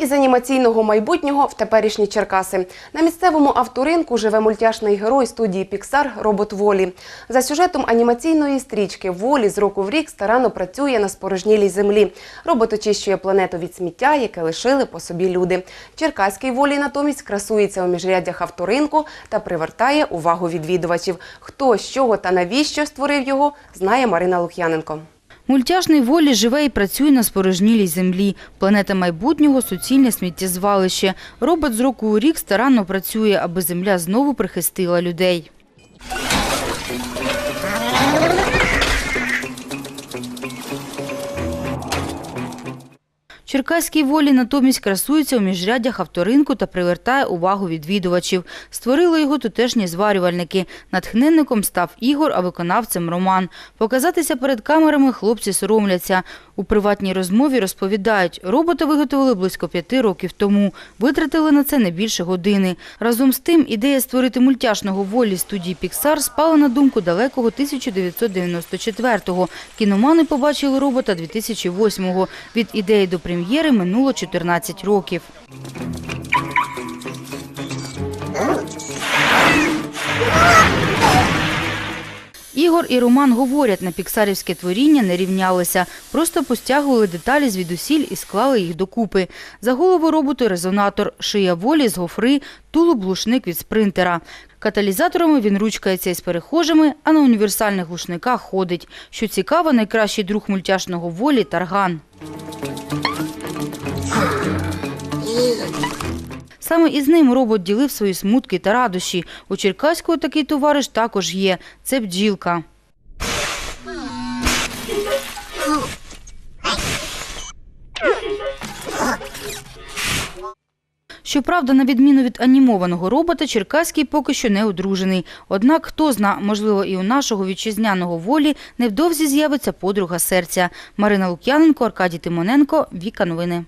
Із анімаційного майбутнього в теперішні Черкаси. На місцевому авторинку живе мультяшний герой студії Піксар Робот Волі. За сюжетом анімаційної стрічки Волі з року в рік старанно працює на спорожнілій землі. Робот очищує планету від сміття, яке лишили по собі люди. Черкаський волі натомість красується у міжряддях авторинку та привертає увагу відвідувачів. Хто, з чого та навіщо створив його, знає Марина Лук'яненко. Мультяшний волі живе і працює на спорожнілій землі. Планета майбутнього – суцільне сміттєзвалище. Робот з року у рік старанно працює, аби земля знову прихистила людей. Черкаський волі натомість красується у міжряддях авторинку та привертає увагу відвідувачів. Створили його тутешні зварювальники. Натхненником став Ігор, а виконавцем Роман. Показатися перед камерами хлопці соромляться. У приватній розмові розповідають, робота виготовили близько п'яти років тому. Витратили на це не більше години. Разом з тим, ідея створити мультяшного волі студії Pixar спала на думку далекого 1994-го. Кіномани побачили робота 2008-го. Від ідеї до прем'єри минуло 14 років. Ігор і Роман говорять, на піксарівське творіння не рівнялися, просто постягували деталі звідусіль і склали їх докупи. За голову роботу резонатор, шия волі з гофри, тулуб глушник від спринтера. Каталізаторами він ручкається із перехожими, а на універсальних глушниках ходить. Що цікаво, найкращий друг мультяшного волі – тарган. Саме із ним робот ділив свої смутки та радощі. У Черкаського такий товариш також є – це бджілка. Щоправда, на відміну від анімованого робота, Черкаський поки що не одружений. Однак, хто зна, можливо, і у нашого вітчизняного волі невдовзі з'явиться подруга серця. Марина Лук'яненко, Аркадій Тимоненко, Віка Новини.